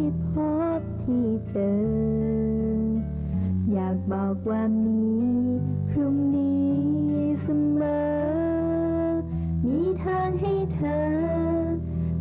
ที่พบที่เจอ อยากบอกว่ามีพรุ่งนี้เสมอ มีทางให้เธอ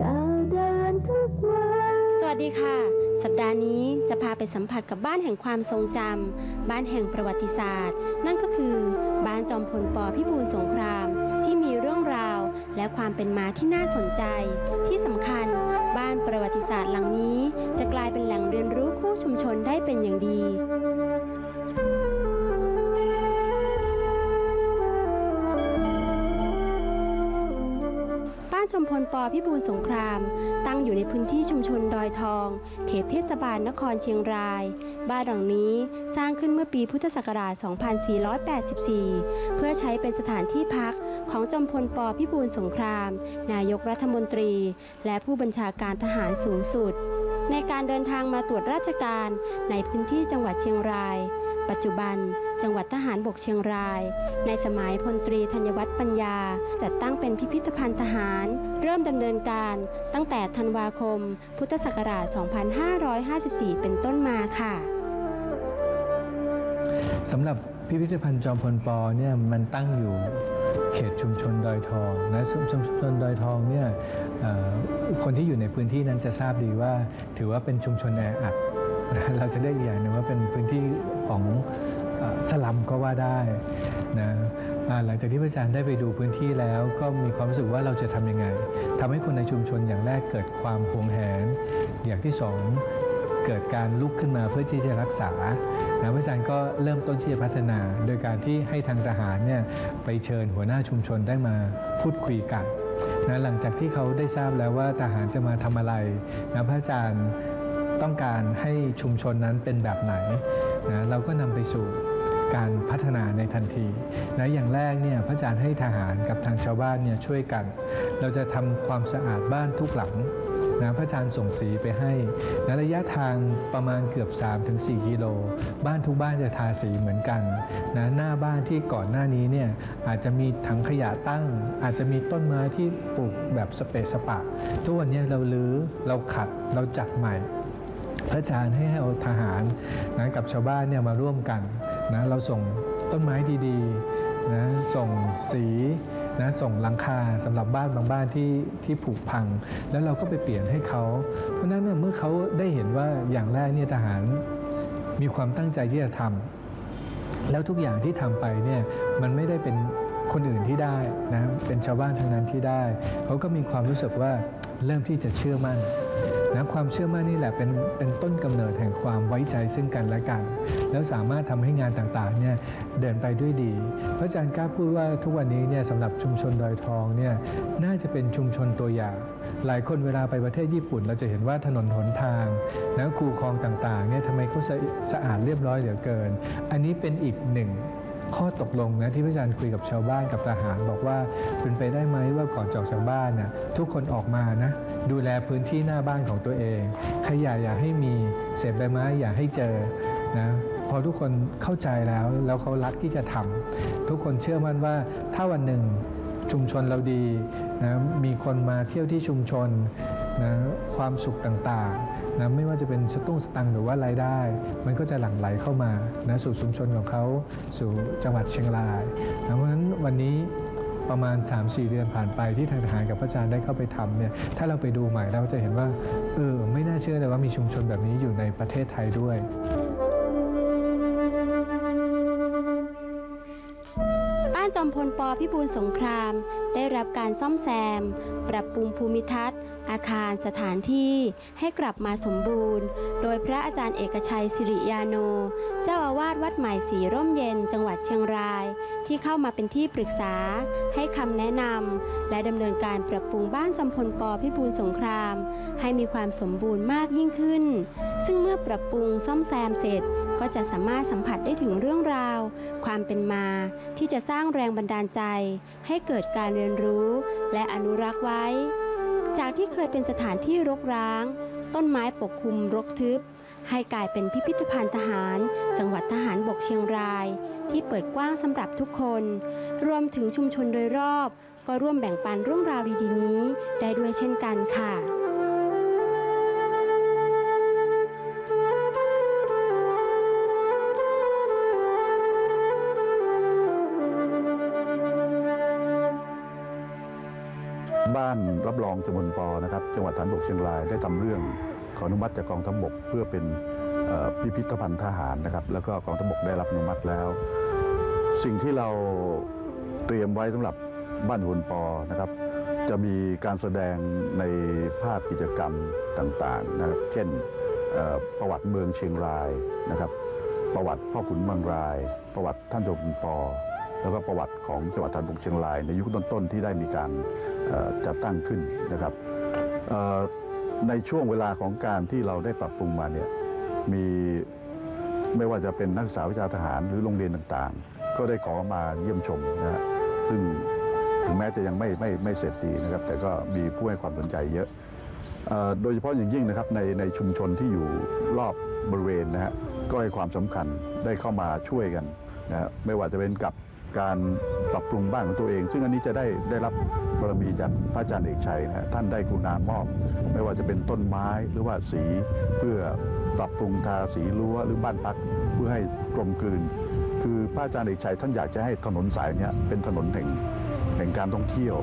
ก้าวเดินทุกวันสวัสดีค่ะ สัปดาห์นี้จะพาไปสัมผัสกับบ้านแห่งความทรงจำบ้านแห่งประวัติศาสตร์ นั่นก็คือบ้านจอมพลปพิบูลสงคราม ที่มีเรื่องราวและความเป็นมาที่น่าสนใจที่สำคัญ บ้านประวัติศาสตร์หลังนี้ จะกลายเป็นแหล่งเรียนรู้คู่ชุมชนได้เป็นอย่างดี บ้านชมพลปพิบูลสงคราม ตั้งอยู่ในพื้นที่ชุมชนดอยทอง เขตเทศบาลนครเชียงราย บ้านหลังนี้สร้างขึ้นเมื่อปีพุทธศักราช 2484 เพื่อใช้เป็นสถานที่พักของจอมพลปพิบูลสงคราม นายกรัฐมนตรี และผู้บัญชาการทหารสูงสุด ในการเดินทางมาตรวจราชการในพื้นที่จังหวัดเชียงราย ปัจจุบัน จังหวัดทหารบกเชียงราย ในสมัยพลตรีธัญวัฒน์ปัญญา จัดตั้งเป็นพิพิธภัณฑ์ทหาร เริ่มดำเนินการตั้งแต่ธันวาคม พุทธศักราช 2554 เป็นต้นมาค่ะสำหรับพิพิธภัณฑ์จอมพลปอเนี่ยมันตั้งอยู่เขตชุมชนดอยทองนะชุมชนดอยทองเนี่ยคนที่อยู่ในพื้นที่นั้นจะทราบดีว่า ถือว่าเป็นชุมชนแออัด เราจะได้อีกอย่างหนึ่งว่าเป็นพื้นที่ของสลัมก็ว่าได้นะหลังจากที่พระอาจารย์ได้ไปดูพื้นที่แล้วก็มีความรู้สึกว่าเราจะทำยังไงทำให้คนในชุมชนอย่างแรกเกิดความหวงแหน อย่างที่สองเกิดการลุกขึ้นมาเพื่อที่จะรักษานะพระอาจารย์ก็เริ่มต้นที่จะพัฒนา โดยการที่ให้ทางทหารเนี่ยไปเชิญหัวหน้าชุมชนได้มาพูดคุยกันนะหลังจากที่เขาได้ทราบแล้วว่าทหารจะมาทำอะไรนะพระอาจารย์ ต้องการให้ชุมชนนั้นเป็นแบบไหนนะเราก็นำไปสู่การพัฒนาในทันทีนะอย่างแรกเนี่ยพระอาจารย์ให้ทหารกับทางชาวบ้านเนี่ยช่วยกัน เราจะทำความสะอาดบ้านทุกหลังนะพระอาจารย์ส่งสีไปให้นะระยะทางประมาณเกือบ 3-4 กิโล บ้านทุกบ้านจะทาสีเหมือนกันนะหน้าบ้านที่ก่อนหน้านี้เนี่ยอาจจะมีถังขยะตั้ง อาจจะมีต้นไม้ที่ปลูกแบบสเปซสปะ ทุกวันนี้เราลื้อเราขัดเราจัดใหม่ พระอาจารย์ให้เอาทหารนะกับชาวบ้านเนี่ยมาร่วมกันนะเราส่งต้นไม้ดีๆนะส่งสีนะส่งหลังคาสำหรับบ้านบางบ้านที่ที่ผุพัง แล้วเราก็ไปเปลี่ยนให้เขา เพราะฉะนั้นเนี่ยเมื่อเขาได้เห็นว่าอย่างแรกเนี่ยทหารมีความตั้งใจที่จะทำแล้วทุกอย่างที่ทำไปเนี่ยมันไม่ได้เป็นคนอื่นที่ได้นะเป็นชาวบ้านทั้งนั้นที่ได้ เขาก็มีความรู้สึกว่าเริ่มที่จะเชื่อมั่น นะความเชื่อมั่นนี่แหละเป็นเป็นต้นกำเนิดแห่งความไว้ใจซึ่งกันและกัน แล้วสามารถทำให้งานต่างๆเนี่ยเดินไปด้วยดี พระอาจารย์กล้าพูดว่าทุกวันนี้เนี่ยสำหรับชุมชนดอยทองเนี่ยน่าจะเป็นชุมชนตัวอย่าง หลายคนเวลาไปประเทศญี่ปุ่น เราจะเห็นว่าถนนหนทางนะคูคลองต่างๆเนี่ยทำไมเขาสะสะอาดเรียบร้อยเหลือเกิน อันนี้เป็นอีกหนึ่ง ข้อตกลงนะที่พระอาจารย์คุยกับชาวบ้านกับทหาร บอกว่าเป็นไปได้ไหมว่าก่อนจอกจากบ้านน่ะทุกคนออกมานะดูแลพื้นที่หน้าบ้านของตัวเอง ขยะอย่าให้มีเศษใบไม้อย่าให้เจอนะพอทุกคนเข้าใจแล้วแล้วเขารักที่จะทำทุกคนเชื่อมั่นว่าถ้าวันหนึ่งชุมชนเราดีนะมีคนมาเที่ยวที่ชุมชน นะความสุขต่างๆนะไม่ว่าจะเป็นสตุ้งสตังหรือว่ารายได้ มันก็จะหลั่งไหลเข้ามานะสู่ชุมชนของเขาสู่จังหวัดเชียงรายนะเพราะฉะนั้นวันนี้ประมาณ 3-4 เดือนผ่านไปที่ทางทหารกับพระอาจารย์ได้เข้าไปทำเนี่ยถ้าเราไปดูใหม่เราจะเห็นว่าเออไม่น่าเชื่อเลยว่ามีชุมชนแบบนี้อยู่ในประเทศไทยด้วยบ้านจอมพลปพิบูลสงคราม ได้รับการซ่อมแซม ปรับปรุงภูมิทัศน์ อาคารสถานที่ให้กลับมาสมบูรณ์ โดยพระอาจารย์เอกชัยสิริยาโน เจ้าอาวาสวัดใหม่สีร่มเย็นจังหวัดเชียงราย ที่เข้ามาเป็นที่ปรึกษา ให้คำแนะนำและดำเนินการปรับปรุงบ้านจอมพลปพิบูลสงคราม ให้มีความสมบูรณ์มากยิ่งขึ้น ซึ่งเมื่อปรับปรุงซ่อมแซมเสร็จ ก็จะสามารถสัมผัสได้ถึงเรื่องราว ความเป็นมาที่จะสร้างแรงบันดาลใจ ให้เกิดการเรียนรู้และอนุรักษ์ไว้ จากที่เคยเป็นสถานที่รกร้าง ต้นไม้ปกคลุมรกทึบ ให้กลายเป็นพิพิธภัณฑ์ทหาร จังหวัดทหารบกเชียงราย ที่เปิดกว้างสำหรับทุกคน รวมถึงชุมชนโดยรอบ ก็ร่วมแบ่งปันเรื่องราวดีๆนี้ ได้ด้วยเช่นกันค่ะานรับรองจำนปอนะครับจังหวัดฐานบกเชียงรายได้ทำเรื่องขออนุมัติจากกองทัพบกเพื่อเป็นพิพิธภัณฑ์ทหารนะครับ แล้วก็กองทัพบกได้รับอนุมัติแล้ว สิ่งที่เราเตรียมไว้สำหรับบ้านหุ่นปอนะครับจะมีการแสดงในภาพกิจกรรมต่างๆนะครับเช่นประวัติเมืองเชียงรายนะครับ ประวัติพ่อขุนเมืองราย ประวัติท่านจ้าคุณปอ แล้วก็ประวัติของจังหวัดฐานบกเชียงราย ในยุคต้นๆที่ได้มีการจัดตั้งขึ้นนะครับในช่วงเวลาของการที่เราได้ปรับปรุงมาเนี่ยมีไม่ว่าจะเป็นนักศึกษาวิชาทหารหรือโรงเรียนต่างๆ ก็ได้ขอมาเยี่ยมชมนะฮะซึ่งถึงแม้จะยังไม่ไม่ไม่เสร็จดีนะครับ แต่ก็มีผู้ให้ความสนใจเยอะโดยเฉพาะอย่างยิ่งนะครับในในชุมชนที่อยู่รอบบริเวณนะฮะก็ให้ความสำคัญได้เข้ามาช่วยกันนะฮะไม่ว่าจะเป็นกับ การปรับปรุงบ้านของตัวเอง ซึ่งอันนี้จะได้ได้รับบารมีจากพระอาจารย์เอกชัยนะท่านได้กรุณามอบ ไม่ว่าจะเป็นต้นไม้หรือว่าสีเพื่อปรับปรุงทาสีรั้วหรือบ้านพักเพื่อให้กลมกลืน คือพระอาจารย์เอกชัยท่านอยากจะให้ถนนสายนี้เป็นถนนแห่งแห่งการท่องเที่ยว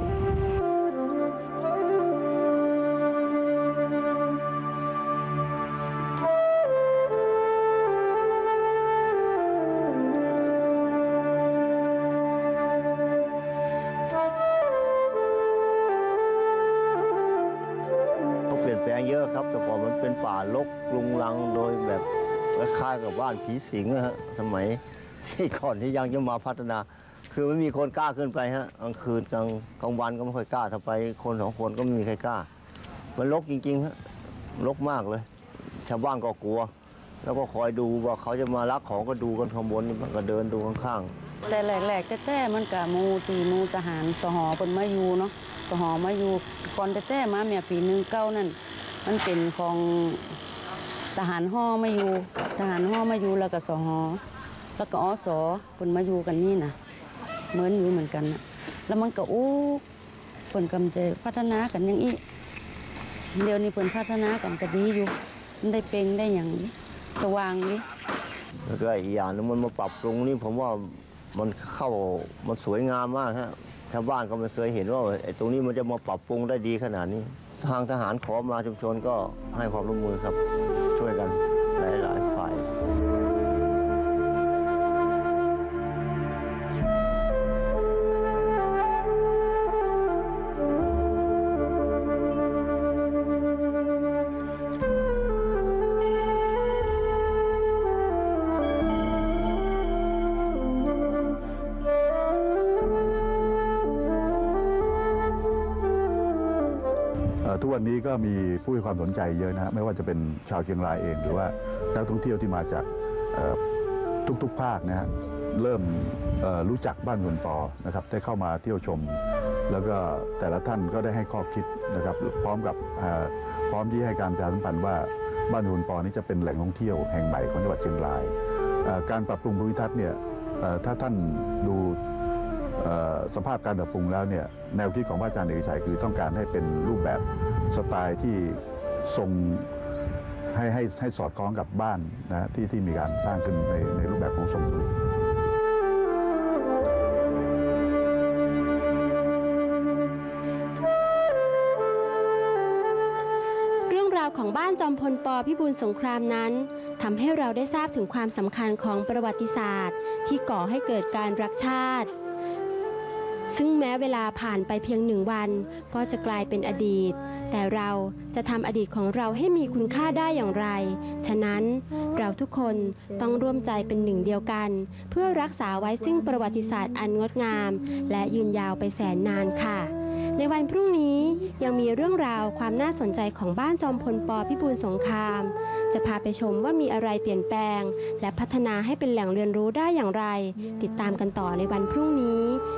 มันเป็นป่ารกลุงลังโดยแบบคล้ายๆกับบ้านผีสิงฮะสมัยที่ก่อนที่ยังจะมาพัฒนา คือไม่มีคนกล้าขึ้นไปฮะกลางคืนกลางกลางวันก็ไม่ค่อยกล้าถ้าไปคนสองคนก็ไม่มีใครกล้า มันรกจริงๆฮะรกมากเลย ชาวบ้านก็กลัว แล้วก็คอยดูว่าเขาจะมาลักของก็ดูกันข้างบนมันก็เดินดูข้างๆแต่แรกๆแต่ๆมันกะมูตีมูทหารสหอเพิ่นมาอยู่เนาะสหอมาอยู่ก่อนแต่ๆมาแม่ปีหนึ่งเก้านั่นมันเป็นของ ทหารห่อมาอยู่ ทหารห่อมาอยู่แล้วก็สหอแล้วก็อสเพิ่นมาอยู่กันนี่นะเหมือนอยู่เหมือนกันนะแล้วมันก็อู้เพิ่นกำจะพัฒนากันอยังอีเดี๋ยวนี้เพิ่นพัฒนากันก็ดีอยู่มันได้เปลงได้อย่างสว่างนี่แล้วก็อีกอย่างนึงมันมาปรับปรุงนี่ผมว่ามันเข้ามันสวยงามมากฮะชาวบ้านก็ไม่เคยเห็นว่าไอ้ตรงนี้มันจะมาปรับปรุงได้ดีขนาดนี้ ทางทหารขอมาชุมชนก็ให้ความร่วมมือครับ ช่ ทุกวันนี้ก็มีผู้ให้ความสนใจเยอะนะไม่ว่าจะเป็นชาวเชียงรายเอง หรือว่านักท่องเที่ยวที่มาจากทุกๆภาคนะฮะเริ่มรู้จักบ้านหุ่นปอนะครับได้เข้ามาเที่ยวชม แล้วก็แต่ละท่านก็ได้ให้ข้อคิดนะครับพร้อมกับพร้อมที่ให้การประชาสัมพันธ์ว่าบ้านหุ่นปอนี้จะเป็นแหล่งท่องเที่ยวแห่งใหม่ของจังหวัดเชียงราย การปรับปรุงภูมิทัศน์เนี่ยถ้าท่านดูสภาพการปรับปรุงแล้วเนี่ยแนวคิดของพระอาจารย์เอกชัยคือต้องการให้เป็นรูปแบบ สไตล์ที่ทรงให้ให้ให้สอดคล้องกับบ้านนะที่ที่มีการสร้างขึ้นในในรูปแบบของทรงจุลิเรื่องราวของบ้านจอมพลปพิบูลสงครามนั้นทำให้เราได้ทราบถึงความสำคัญของประวัติศาสตร์ ที่ก่อให้เกิดการรักชาติ ซึ่งแม้เวลาผ่านไปเพียงหนึ่งวัน ก็จะกลายเป็นอดีต แต่เราจะทำอดีตของเราให้มีคุณค่าได้อย่างไร ฉะนั้นเราทุกคนต้องร่วมใจเป็นหนึ่งเดียวกัน เพื่อรักษาไว้ซึ่งประวัติศาสตร์อันงดงาม และยืนยาวไปแสนนานค่ะ ในวันพรุ่งนี้ยังมีเรื่องราวความน่าสนใจของบ้านจอมพลปพิบูลสงคราม จะพาไปชมว่ามีอะไรเปลี่ยนแปลง และพัฒนาให้เป็นแหล่งเรียนรู้ได้อย่างไร ติดตามกันต่อในวันพรุ่งนี้